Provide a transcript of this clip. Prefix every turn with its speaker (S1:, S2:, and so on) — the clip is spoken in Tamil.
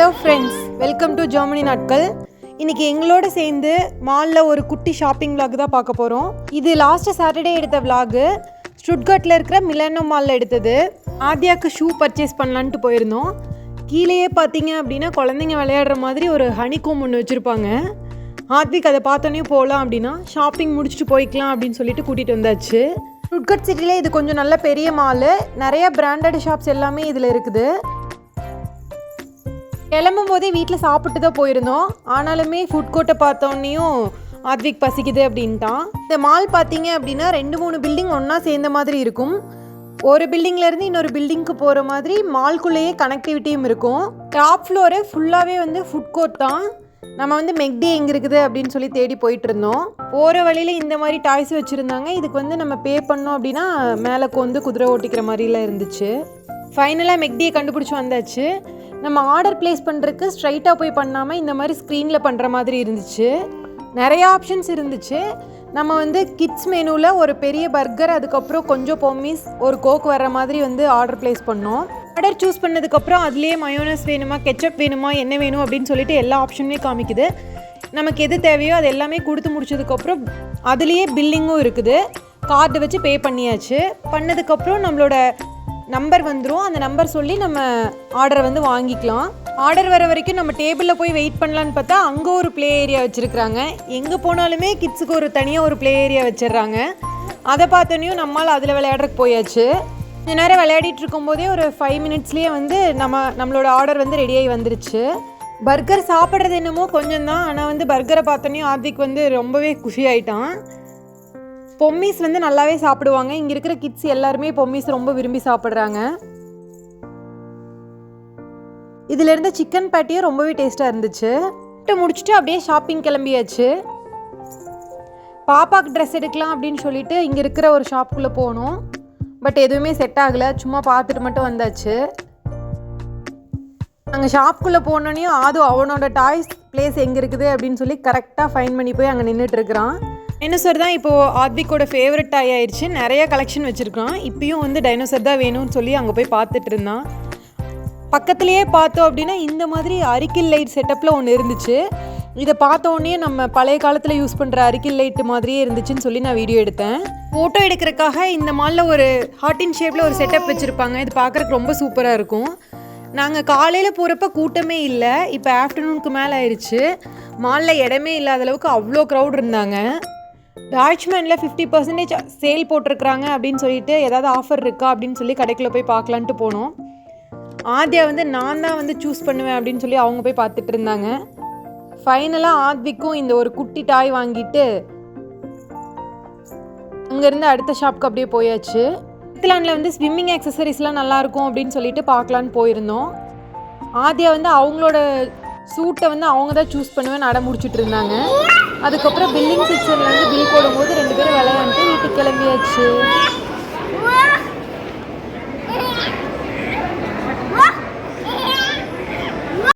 S1: Hello friends welcome to Germany நாட்கள் இன்னைக்கு எங்களோட சேர்ந்து மாலில் ஒரு குட்டி ஷாப்பிங் vlog தான் பார்க்க போகிறோம் இது லாஸ்ட்டு சாட்டர்டே எடுத்த vlog. ஸ்டுட்கட்டில் இருக்கிற மிலனோ மாலில் எடுத்தது. ஆத்யாக்கு ஷூ பர்ச்சேஸ் பண்ணலான்ட்டு போயிருந்தோம். கீழேயே பார்த்தீங்க அப்படின்னா குழந்தைங்க விளையாடுற மாதிரி ஒரு ஹனிகோம் ஒன்று வச்சுருப்பாங்க. ஆத்விக் அதை பார்த்தோன்னே போகலாம் அப்படின்னா ஷாப்பிங் முடிச்சுட்டு போய்க்கலாம் அப்படின்னு சொல்லிட்டு கூட்டிகிட்டு வந்தாச்சு. ஸ்டுட்கட் சிட்டிலே இது கொஞ்சம் நல்ல பெரிய மாலு நிறைய பிராண்டட் ஷாப்ஸ் எல்லாமே இதில் இருக்குது. கிளம்பும் போதே வீட்டில் சாப்பிட்டு தான் போயிருந்தோம். ஆனாலுமே ஃபுட் கோர்ட்டை பார்த்தோன்னையும் ஆத்விக் பசிக்குது அப்படின்ட்டான். இந்த மால் பார்த்தீங்க அப்படின்னா ரெண்டு மூணு பில்டிங் ஒன்றா சேர்ந்த மாதிரி இருக்கும். ஒரு பில்டிங்லேருந்து இன்னொரு பில்டிங்க்கு போகிற மாதிரி மால்குள்ளேயே கனெக்டிவிட்டியும் இருக்கும். டாப் ஃப்ளோரு ஃபுல்லாகவே வந்து ஃபுட் கோர்ட் தான். நம்ம வந்து மெக்டி எங்கே இருக்குது அப்படின்னு சொல்லி தேடி போயிட்டு இருந்தோம். போகிற வழியில் இந்த மாதிரி டாய்ஸ் வச்சுருந்தாங்க. இதுக்கு வந்து நம்ம பே பண்ணோம் அப்படின்னா மேலே கொண்டு குதிரை ஓட்டிக்கிற மாதிரிலாம் இருந்துச்சு. ஃபைனலாக மெக்டியை கண்டுபிடிச்சி வந்தாச்சு. நம்ம ஆர்டர் ப்ளேஸ் பண்ணுறதுக்கு ஸ்ட்ரைட்டாக போய் பண்ணாமல் இந்த மாதிரி ஸ்க்ரீனில் பண்ணுற மாதிரி இருந்துச்சு. நிறைய ஆப்ஷன்ஸ் இருந்துச்சு. நம்ம வந்து கிட்ஸ் மெனுவில் ஒரு பெரிய பர்கர் அதுக்கப்புறம் கொஞ்சம் பொம்மிஸ் ஒரு கோக் வர்ற மாதிரி வந்து ஆர்டர் ப்ளேஸ் பண்ணோம். ஆர்டர் சூஸ் பண்ணதுக்கப்புறம் அதுலேயே மயோனஸ் வேணுமா கெச்சப் வேணுமா என்ன வேணும் அப்படின்னு சொல்லிட்டு எல்லா ஆப்ஷனுமே காமிக்குது. நமக்கு எது தேவையோ அது எல்லாமே கொடுத்து முடிச்சதுக்கப்புறம் அதுலேயே பில்லிங்கும் இருக்குது. கார்டு வச்சு பே பண்ணியாச்சு. பண்ணதுக்கப்புறம் நம்மளோட நம்பர் வந்துடும் அந்த நம்பர் சொல்லி நம்ம ஆர்டரை வந்து வாங்கிக்கலாம். ஆர்டர் வர வரைக்கும் நம்ம டேபிளில் போய் வெயிட் பண்ணலான்னு பார்த்தா அங்கே ஒரு ப்ளே ஏரியா வச்சுருக்குறாங்க. எங்கே போனாலுமே கிட்ஸுக்கு ஒரு தனியாக ஒரு ப்ளே ஏரியா வச்சிடுறாங்க. அதை பார்த்தோன்னையும் நம்மளால் அதில் விளையாடுறதுக்கு போயாச்சு. கொஞ்ச நேரம் விளையாடிட்டு இருக்கும்போதே ஒரு ஃபைவ் மினிட்ஸ்லேயே வந்து நம்ம நம்மளோட ஆர்டர் வந்து ரெடியாகி வந்துருச்சு. பர்கர் சாப்பிட்றது என்னமோ கொஞ்சம் தான் ஆனால் வந்து பர்கரை பார்த்தோன்னே ஆர்திக் வந்து ரொம்பவே குஷி ஆயிட்டான். பொம்மிஸ் வந்து நல்லாவே சாப்பிடுவாங்க. இங்கே இருக்கிற கிட்ஸ் எல்லாருமே பொம்மிஸ் ரொம்ப விரும்பி சாப்பிட்றாங்க. இதில் இருந்த சிக்கன் பேட்டியும் ரொம்பவே டேஸ்ட்டாக இருந்துச்சு. முடிச்சுட்டு அப்படியே ஷாப்பிங் கிளம்பியாச்சு. பாப்பாவுக்கு ட்ரெஸ் எடுக்கலாம் அப்படின்னு சொல்லிட்டு இங்கே இருக்கிற ஒரு ஷாப்புக்குள்ளே போனோம். பட் எதுவுமே செட் ஆகலை. சும்மா பார்த்துட்டு மட்டும் வந்தாச்சு. அங்கே ஷாப்புக்குள்ளே போனோடனையும் ஆது அவனோட டாய்ஸ் பிளேஸ் எங்கே இருக்குது? அப்படின்னு சொல்லி கரெக்டாக ஃபைன் பண்ணி போய் அங்கே நின்றுட்டு இருக்கிறான். டைனோசர் தான் இப்போது ஆத்விக்கோட ஃபேவரட் டாய் ஆயிடுச்சு. நிறைய கலெக்ஷன் வச்சுருக்கான். இப்பயும் வந்து டைனோசர் தான் வேணும்னு சொல்லி அங்கே போய் பார்த்துட்டு இருந்தான். பக்கத்துலேயே பார்த்தோம் அப்படின்னா இந்த மாதிரி அரிக்கில் லைட் செட்டப்பில் ஒன்று இருந்துச்சு. இதை பார்த்த உடனே நம்ம பழைய காலத்தில் யூஸ் பண்ணுற அரிக்கில் லைட்டு மாதிரியே இருந்துச்சுன்னு சொல்லி நான் வீடியோ எடுத்தேன். ஃபோட்டோ எடுக்கிறதுக்காக இந்த மாலில் ஒரு ஹார்டின் ஷேப்பில் ஒரு செட்டப் வச்சுருப்பாங்க. இது பார்க்குறக்கு ரொம்ப சூப்பராக இருக்கும். நாங்கள் காலையில் போகிறப்ப கூட்டமே இல்லை. இப்போ ஆஃப்டர்நூனுக்கு மேலே ஆயிடுச்சு. மாலில் இடமே இல்லாத அளவுக்கு அவ்வளோ க்ரௌட் இருந்தாங்க. டாய்ச்மேனில் ஃபிஃப்டி பர்சன்டேஜ் சேல் போட்டிருக்கிறாங்க அப்படின்னு சொல்லிட்டு ஏதாவது ஆஃபர் இருக்கா அப்படின்னு சொல்லி கடைக்குள்ளே போய் பார்க்கலான்ட்டு போனோம். ஆத்யா வந்து நான் தான் வந்து சூஸ் பண்ணுவேன் அப்படின்னு சொல்லி அவங்க போய் பார்த்துட்டு இருந்தாங்க. ஃபைனலாக ஆத்விக்கும் இந்த ஒரு குட்டி டாய் வாங்கிட்டு அங்கேருந்து அடுத்த ஷாப்க்கு அப்படியே போயாச்சு. இத்லாண்டில் வந்து ஸ்விம்மிங் எக்ஸசரிஸ்லாம் நல்லாயிருக்கும் அப்படின்னு சொல்லிட்டு பார்க்கலான்னு போயிருந்தோம். ஆத்யா வந்து அவங்களோட சூட்டை வந்து அவங்க தான் சூஸ் பண்ணுவேன் நட முடிச்சுட்டு இருந்தாங்க. அதுக்கப்புறம் பில்லிங் செக்ஷனில் வந்து பில் போடும்போது ரெண்டு பேரும் விளையாண்டு வீட்டுக்கு கிளம்பியாச்சு.